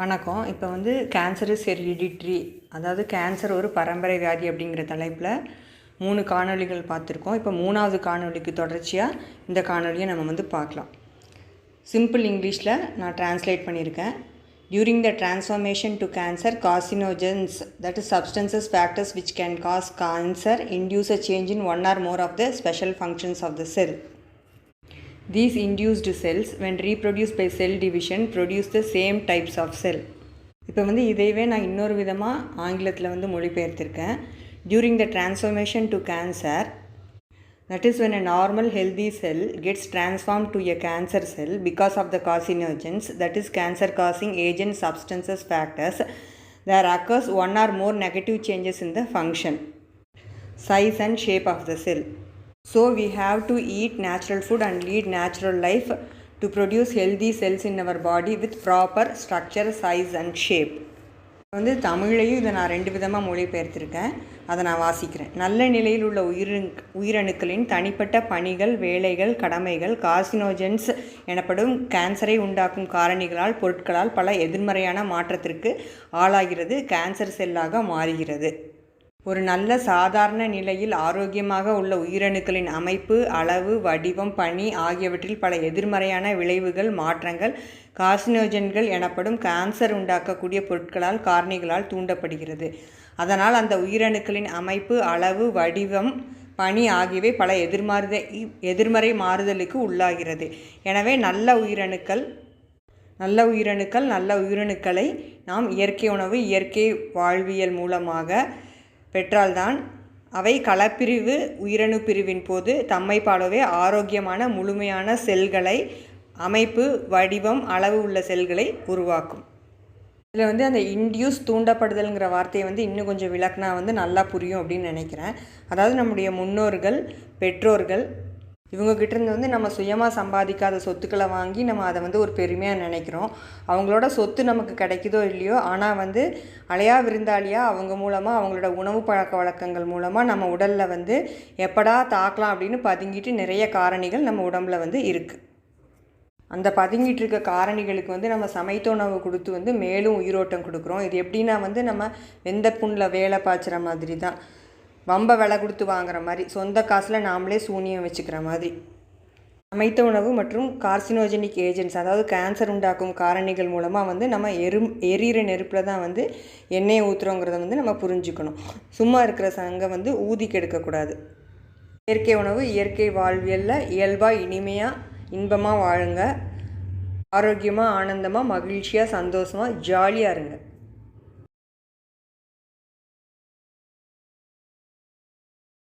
வணக்கம். இப்போ வந்து கேன்சர் இஸ் ஹெரிடிட்ரி அதாவது கேன்சர் ஒரு பரம்பரை வியாதி அப்படிங்கிற தலைப்பில் மூணு காணொளிகள் பார்த்துருக்கோம். இப்போ மூணாவது காணொளிக்கு தொடர்ச்சியாக இந்த காணொளியை நம்ம வந்து பார்க்கலாம். சிம்பிள் இங்கிலீஷில் நான் ட்ரான்ஸ்லேட் பண்ணியிருக்கேன். During the transformation to cancer carcinogens that is substances factors which can cause cancer induce a change in one or more of the special functions of the cell These induced cells, when reproduced by cell division, produce the same types of cell. இப்போ வந்து இதையவே நான் இன்னொரு விதமாக ஆங்கிலத்தில் வந்து மொழிபெயர்த்திருக்கேன் during the transformation to cancer that is when a normal healthy cell gets transform to a cancer cell because of the carcinogens that is cancer causing agent substances factors there occurs one or more negative changes in the function size and shape of the cell. So we have to eat natural food and lead natural life to produce healthy cells in our body with proper structure, size and shape. வந்து தமிழையும் இதை நான் ரெண்டு விதமாக மொழிபெயர்த்திருக்கேன். அதை நான் வாசிக்கிறேன். நல்ல நிலையில் உள்ள உயிரி உயிரணுக்களின் தனிப்பட்ட பணிகள் வேலைகள் கடமைகள் கார்சினோஜென்ஸ் எனப்படும் கேன்சரை உண்டாக்கும் காரணிகளால் பொருட்களால் பல எதிர்மறையான மாற்றத்திற்கு ஆளாகிறது கேன்சர் செல்லாக மாறுகிறது. ஒரு நல்ல சாதாரண நிலையில் ஆரோக்கியமாக உள்ள உயிரணுக்களின் அமைப்பு அளவு வடிவம் பணி ஆகியவற்றில் பல எதிர்மறையான விளைவுகள் மாற்றங்கள் கார்சினோஜன்கள் எனப்படும் கேன்சர் உண்டாக்கக்கூடிய பொருட்களால் காரணிகளால் தூண்டப்படுகிறது. அதனால் அந்த உயிரணுக்களின் அமைப்பு அளவு வடிவம் பணி ஆகியவை பல எதிர்மாறுத எதிர்மறை மாறுதலுக்கு உள்ளாகிறது. எனவே நல்ல உயிரணுக்கள் நல்ல உயிரணுக்கள் நல்ல உயிரணுக்களை நாம் இயற்கை உணவு இயற்கை வாழ்வியல் மூலமாக பெற்றால்தான் அவை களப்பிரிவு உயிரணு பிரிவின் போது தம்மை பாடவே ஆரோக்கியமான முழுமையான செல்களை அமைப்பு வடிவம் அளவு உள்ள செல்களை உருவாக்கும். இதில் வந்து அந்த இன்டியூஸ் தூண்டப்படுதல்ங்கிற வார்த்தையை வந்து இன்னும் கொஞ்சம் விளக்குனா வந்து நல்லா புரியும் அப்படின்னு நினைக்கிறேன். அதாவது நம்முடைய முன்னோர்கள் பெற்றோர்கள் இவங்கக்கிட்ட இருந்து வந்து நம்ம சுயமாக சம்பாதிக்காத சொத்துக்களை வாங்கி நம்ம அதை வந்து ஒரு பெருமையாக நினைக்கிறோம். அவங்களோட சொத்து நமக்கு கிடைக்குதோ இல்லையோ ஆனால் வந்து அலையா விருந்தாளியாக அவங்க மூலமாக அவங்களோட உணவு பழக்க வழக்கங்கள் மூலமாக நம்ம உடலில் வந்து எப்படா தாக்கலாம் அப்படின்னு பதுங்கிட்டு நிறைய காரணிகள் நம்ம உடம்புல வந்து இருக்குது அந்த பதுங்கிட்டு இருக்க காரணிகளுக்கு வந்து நம்ம சமைத்த உணவு கொடுத்து வந்து மேலும் உயிரோட்டம் கொடுக்குறோம். இது எப்படின்னா வந்து நம்ம வெந்த புண்ணில் வேலை பாய்ச்சுற மாதிரி தான் வம்ப விலை கொடுத்து வாங்குற மாதிரி சொந்த காசில் நாமளே சூனியம் வச்சுக்கிற மாதிரி. அமைத்த உணவு மற்றும் கார்சினோஜெனிக் ஏஜென்ட்ஸ் அதாவது கேன்சர் உண்டாக்கும் காரணிகள் மூலமாக வந்து நம்ம எரு எரியிற நெருப்பில் தான் வந்து எண்ணெயை ஊற்றுறோங்கிறத வந்து நம்ம புரிஞ்சுக்கணும். சும்மா இருக்கிற சங்கம் வந்து ஊதி கெடுக்கக்கூடாது இயற்கை உணவு இயற்கை வாழ்வியலில் இயல்பாக இனிமையாக இன்பமாக வாழுங்க. ஆரோக்கியமாக ஆனந்தமாக மகிழ்ச்சியாக சந்தோஷமாக ஜாலியாக இருங்க.